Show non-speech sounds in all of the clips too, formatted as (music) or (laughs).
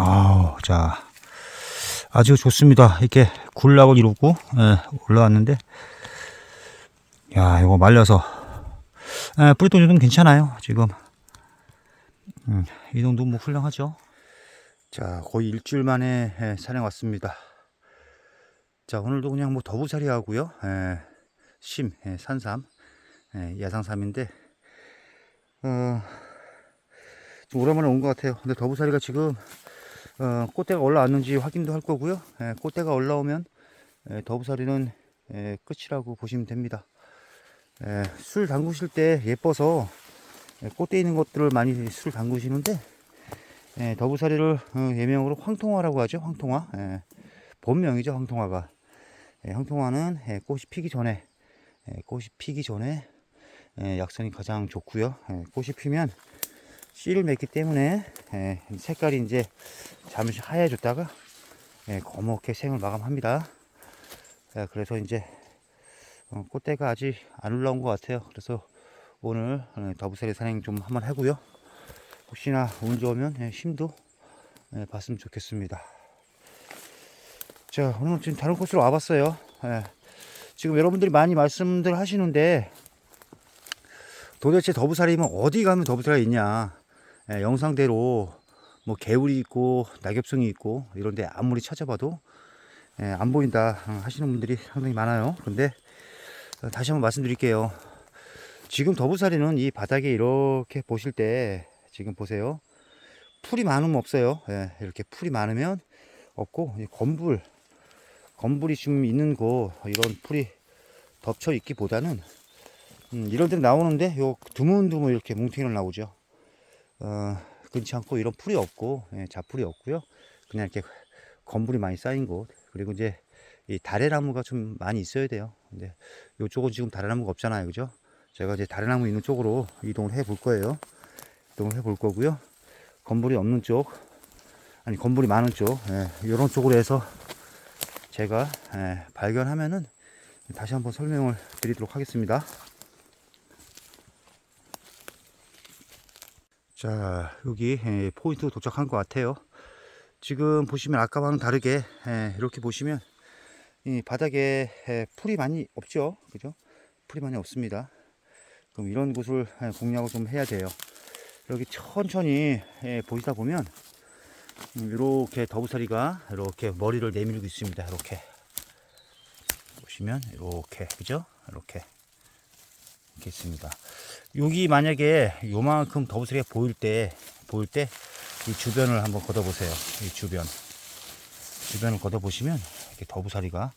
아우, 자. 아주 좋습니다. 이렇게 굴락을 이루고, 예, 올라왔는데, 야, 이거 말려서, 예, 뿌리도 좀 괜찮아요, 지금. 음, 이 정도 뭐 훌륭하죠. 자, 거의 일주일 만에 예, 산에 왔습니다. 자, 오늘도 그냥 뭐 더부살이 하고요. 예, 심, 예, 산삼, 예, 야상삼인데, 어, 좀 오랜만에 온 것 같아요. 근데 더부살이가 지금 어, 꽃대가 올라왔는지 확인도 할 거고요. 예, 꽃대가 올라오면 예, 더부살이는 예, 끝이라고 보시면 됩니다. 예, 술 담그실 때 예뻐서 예, 꽃대 있는 것들을 많이 술 담그시는데 예, 더부살이를 어, 예명으로 황통화라고 하죠. 황통화. 예, 본명이죠. 황통화가. 예, 황통화는 예, 꽃이 피기 전에 예, 꽃이 피기 전에 예, 약성이 가장 좋고요. 예, 꽃이 피면 씨를 맺기 때문에 예, 색깔이 이제 잠시 하얘졌다가 예, 거목게 생을 마감합니다. 예, 그래서 이제 어, 꽃대가 아직 안 올라온 것 같아요. 그래서 오늘 어, 더부살이 산행 좀 한번 하고요. 혹시나 운 좋으면 예, 심도 예, 봤으면 좋겠습니다. 자, 오늘 지금 다른 곳으로 와봤어요. 예, 지금 여러분들이 많이 말씀들 하시는데 도대체 더부살이면 어디 가면 더부살이가 있냐? 예, 영상대로 뭐 개울이 있고 낙엽성이 있고 이런데 아무리 찾아봐도 예, 안 보인다 어, 하시는 분들이 상당히 많아요. 근데 어, 다시 한번 말씀드릴게요. 지금 더부살이는 이 바닥에 이렇게 보실 때 지금 보세요. 풀이 많으면 없어요. 예, 이렇게 풀이 많으면 없고 이 건불 건불이 지금 있는 곳 이런 풀이 덮쳐 있기보다는 음, 이런 데 나오는데 요 드문드문 이렇게 뭉탱이로 나오죠. 어, 그렇지 않고 이런 풀이 없고 예, 잡풀이 없고요. 그냥 이렇게 건물이 많이 쌓인 곳 그리고 이제 이 다래나무가 좀 많이 있어야 돼요. 근데 이쪽은 지금 다래나무가 없잖아요, 그죠? 제가 이제 다래나무 있는 쪽으로 이동을 해 볼 거예요. 이동을 해 볼 거고요. 건물이 없는 쪽 아니 건물이 많은 쪽 예, 이런 쪽으로 해서 제가 예, 발견하면은 다시 한번 설명을 드리도록 하겠습니다. 자 여기 예, 포인트 도착한 것 같아요. 지금 보시면 아까와는 다르게 예, 이렇게 보시면 이 바닥에 예, 풀이 많이 없죠? 그죠? 풀이 많이 없습니다. 그럼 이런 곳을 예, 공략을 좀 해야 돼요. 여기 천천히 예, 보시다 보면 음, 이렇게 더부살이가 이렇게 머리를 내밀고 있습니다. 이렇게. 보시면 이렇게 그죠? 이렇게 있습니다. 여기 만약에 요만큼 더부스레가 보일 때 보일 때 이 주변을 한번 걷어 보세요. 이 주변 주변을 걷어 보시면 이렇게 더부사리가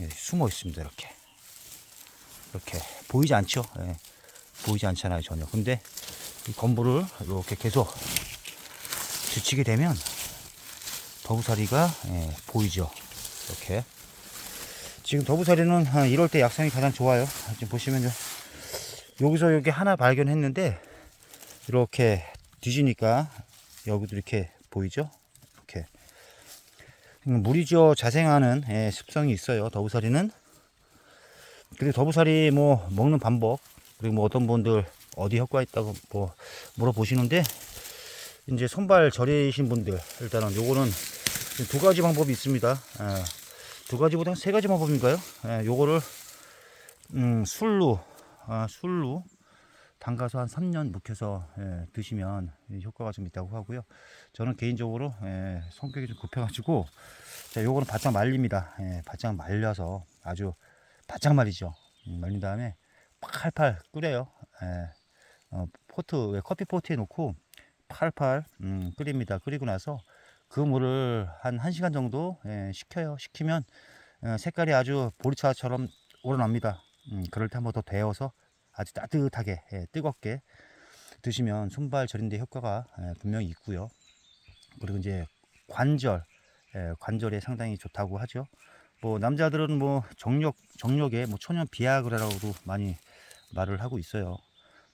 예, 숨어 있습니다. 이렇게 이렇게 보이지 않죠? 예, 보이지 않잖아요 전혀. 근데 이 건물을 이렇게 계속 뒤치게 되면 더부사리가 예, 보이죠. 이렇게 지금 더부사리는 한 이럴 때 약성이 가장 좋아요. 지금 보시면요. 여기서 여기 하나 발견했는데 이렇게 뒤지니까 여기도 이렇게 보이죠? 이렇게 음, 물이죠 자생하는 예, 습성이 있어요. 더부살이는 그리고 더부살이 뭐 먹는 방법 그리고 뭐 어떤 분들 어디 효과 있다고 뭐 물어보시는데 이제 손발 저리신 분들 일단은 요거는 두 가지 방법이 있습니다. 예, 두 가지보다 세 가지 방법인가요? 예, 요거를 음, 술로 아, 술로 담가서 한 3년 묵혀서 예, 드시면 효과가 좀 있다고 하고요. 저는 개인적으로 예, 성격이 좀 급해가지고 자, 요거는 바짝 말립니다. 예, 바짝 말려서 아주 바짝 말이죠. 음, 말린 다음에 팔팔 끓여요. 예, 어, 포트 커피 포트에 놓고 팔팔 음, 끓입니다. 끓이고 나서 그 물을 한 1시간 정도 예, 식혀요. 식히면 어, 색깔이 아주 보리차처럼 우러납니다. 음, 그럴 때 한 번 더 데워서 아주 따뜻하게 예, 뜨겁게 드시면 손발 저린데 효과가 예, 분명히 있고요. 그리고 이제 관절 예, 관절에 상당히 좋다고 하죠. 뭐 남자들은 뭐 정력 정력에 뭐 천연 비아그라라고도 많이 말을 하고 있어요.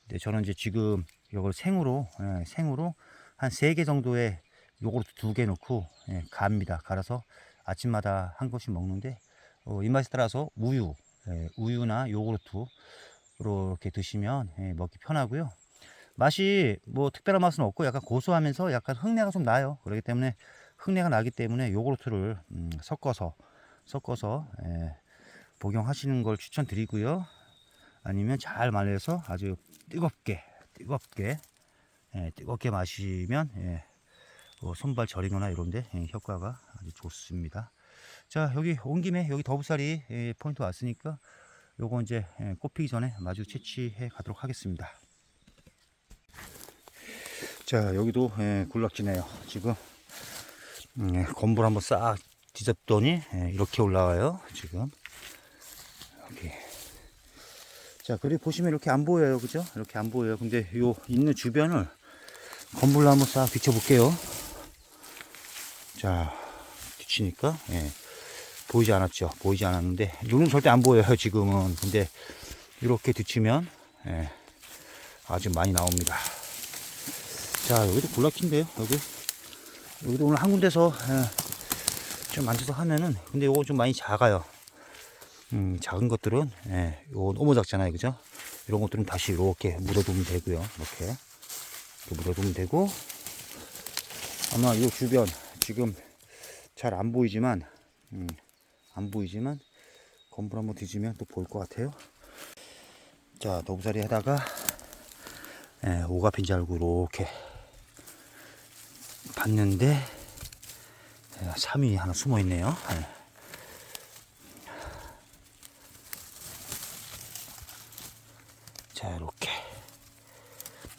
근데 저는 이제 지금 이걸 생으로 예, 생으로 한 세 개 정도의 요거트 두개 넣고 예, 갑니다. 갈아서 아침마다 한 것씩 먹는데 어, 입맛에 따라서 우유 예, 우유나 요구르트로 이렇게 드시면 예, 먹기 편하고요. 맛이 뭐 특별한 맛은 없고 약간 고소하면서 약간 흙내가 좀 나요. 그렇기 때문에 흙내가 나기 때문에 요구르트를 음, 섞어서 섞어서 예, 복용하시는 걸 추천드리고요. 아니면 잘 말려서 아주 뜨겁게 뜨겁게 예, 뜨겁게 마시면 예, 어, 손발 저리거나 이런데 예, 효과가 아주 좋습니다. 자 여기 온 김에 여기 더부살이 예, 포인트 왔으니까 요거 이제 예, 꽃피기 전에 마주 채취해 가도록 하겠습니다. 자 여기도 예, 굴락지네요. 지금 음, 예, 건물 한번 싹 뒤잡더니 예, 이렇게 올라와요. 지금 여기 자 그리고 보시면 이렇게 안 보여요, 그죠? 이렇게 안 보여요. 근데 요 있는 주변을 건물로 한번 싹 비춰볼게요. 자 비치니까 예, 보이지 않았죠? 보이지 않았는데 눈은 절대 안 보여요 지금은. 근데 이렇게 비치면 예, 아주 많이 나옵니다. 자 여기도 굴락인데요 여기 여기도 오늘 한 군데서 예, 좀 만져서 하면은 근데 이거 좀 많이 작아요 음, 작은 것들은 예, 요거 너무 작잖아요 그죠 이런 것들은 다시 이렇게 묻어두면 되고요 이렇게 묻어두면 되고 아마 이 주변 지금 잘 안 보이지만 음, 안 보이지만 건물 한번 뒤지면 또 보일 것 같아요 자 너부살이 하다가 예, 오가핀 줄 알고 이렇게 봤는데 예, 삼이 하나 숨어 있네요. 예. 자 이렇게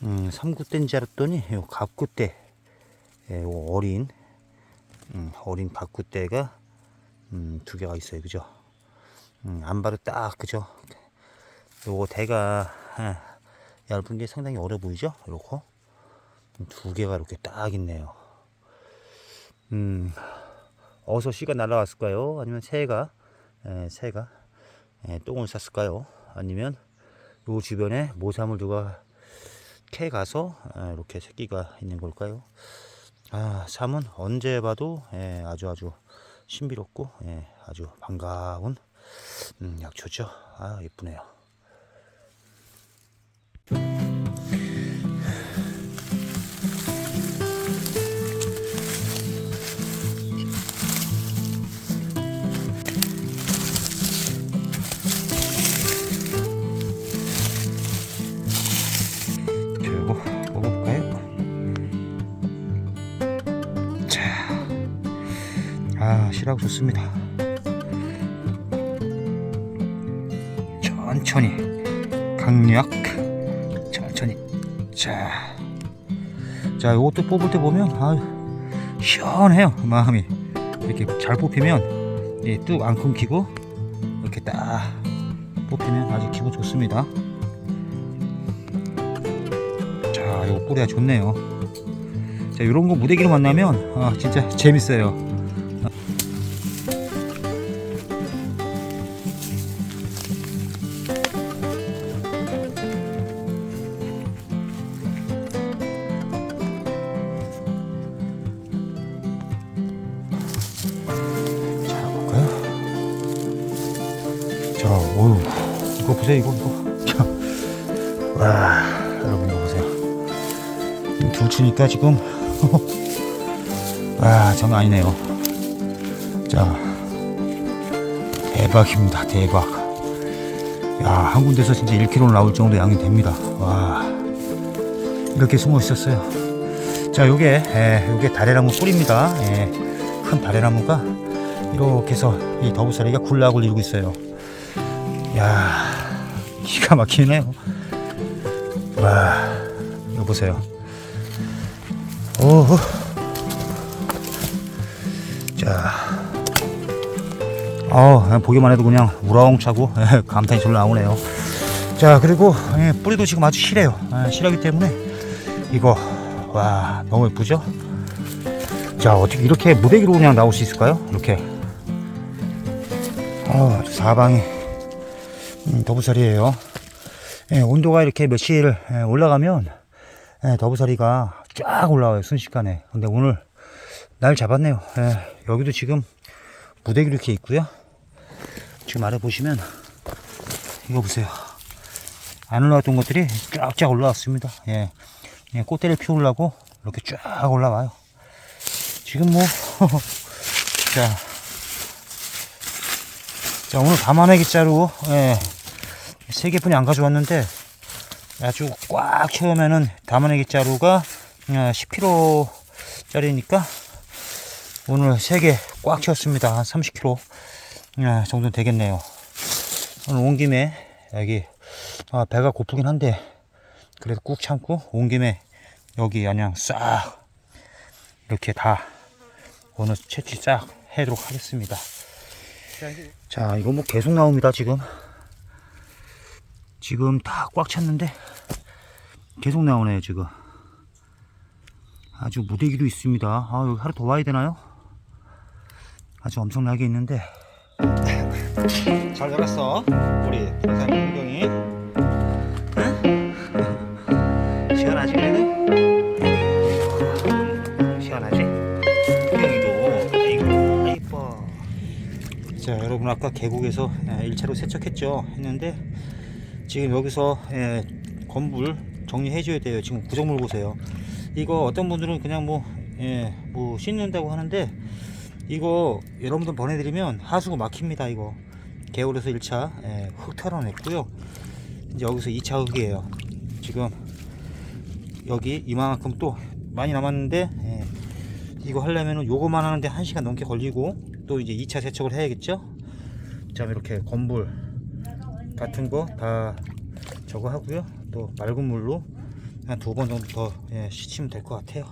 음, 삼구대인 줄 알았더니 요 갑구대 예, 요 어린 음, 어린 갑구대가 음, 두 개가 있어요, 그죠? 음, 안 봐도 딱 그죠? 요거 대가 예, 얇은 게 상당히 어려 보이죠? 이렇게 두 개가 이렇게 딱 있네요. 음, 어서 씨가 날아왔을까요? 아니면 새가, 에, 새가 에, 똥을 쌌을까요? 아니면 요 주변에 누가 캐 가서 에, 이렇게 새끼가 있는 걸까요? 아, 삼은 언제 봐도 에, 아주 아주 신비롭고 에, 아주 반가운 음, 약초죠. 아, 예쁘네요. 아, 실하고 좋습니다. 천천히, 강력, 천천히. 자, 자, 이것도 뽑을 때 보면, 아유, 시원해요, 마음이. 이렇게 잘 뽑히면, 예, 뚝안 끊기고, 이렇게 딱 뽑히면 아주 기분 좋습니다. 자, 이거 꼬리가 좋네요. 자, 이런 거 무대기로 만나면 아, 진짜 재밌어요. 보세요, 이거, 이거. 자, 와, 여러분 이거 보세요. 둘 치니까 지금 와 (laughs) 장난 아니네요. 자 대박입니다 대박. 야한 군데서 진짜 1kg 나올 정도 양이 됩니다. 와 이렇게 숨어 있었어요. 자 요게 에, 요게 다래나무 뿌리입니다. 예, 큰 다래나무가 이렇게 해서 이 더부살이가 굴락을 이루고 있어요. 야 기가 막히네요 와 이거 보세요 오호. 자. 어, 보기만 해도 그냥 우라웅차고 (laughs) 예, 감탄이 절로 나오네요. 자, 그리고 예, 뿌리도 지금 아주 실해요. 예, 실하기 때문에 이거 와 너무 예쁘죠? 자, 어떻게 이렇게 무대기로 그냥 나올 수 있을까요? 이렇게. 어, 사방이 음, 더부살이에요. 예, 온도가 이렇게 며칠 예, 올라가면 예, 더부살이가 쫙 올라와요 순식간에 근데 오늘 날 잡았네요 예, 여기도 지금 무대기 이렇게 있고요 지금 아래 보시면 이거 보세요 안 올라왔던 것들이 쫙쫙 올라왔습니다. 예. 예, 꽃대를 피우려고 이렇게 쫙 올라와요. 지금 뭐, (laughs) 자, 자, 오늘 담아내기 자루, 예, 세 개뿐이 안 가져왔는데, 아주 꽉 채우면은 담아내기 자루가 10kg 짜리니까, 오늘 세 개 꽉 채웠습니다. 한 30kg 아, 정도 되겠네요. 오늘 온 김에 여기 아, 배가 고프긴 한데 그래도 꾹 참고 온 김에 여기 그냥 싹 이렇게 다 오늘 채취 싹 해도록 하겠습니다. 자 이거 뭐 계속 나옵니다 지금 지금 다 꽉 찼는데 계속 나오네요 지금 아주 무대기도 있습니다. 아 여기 하루 더 와야 되나요? 아주 엄청나게 있는데 잘 잡았어 우리 부산 윤경이 응? 자 여러분 아까 계곡에서 1차로 세척했죠? 했는데 지금 여기서 예, 건물 정리해 줘야 돼요. 지금 구정물 보세요. 이거 어떤 분들은 그냥 뭐, 예, 뭐 씻는다고 하는데 이거 여러분들 보내드리면 하수구 막힙니다 이거. 개울에서 1차 예, 흙 털어냈고요. 이제 여기서 2차 흙이에요. 지금 여기 이만큼 또 많이 남았는데 예, 이거 하려면은 요거만 하는데 1시간 넘게 걸리고 또 이제 2차 세척을 해야겠죠? 자 이렇게 건물 같은 거 다 저거 하고요. 또 맑은 물로 한 두 번 정도 더 예, 씻으면 될 것 같아요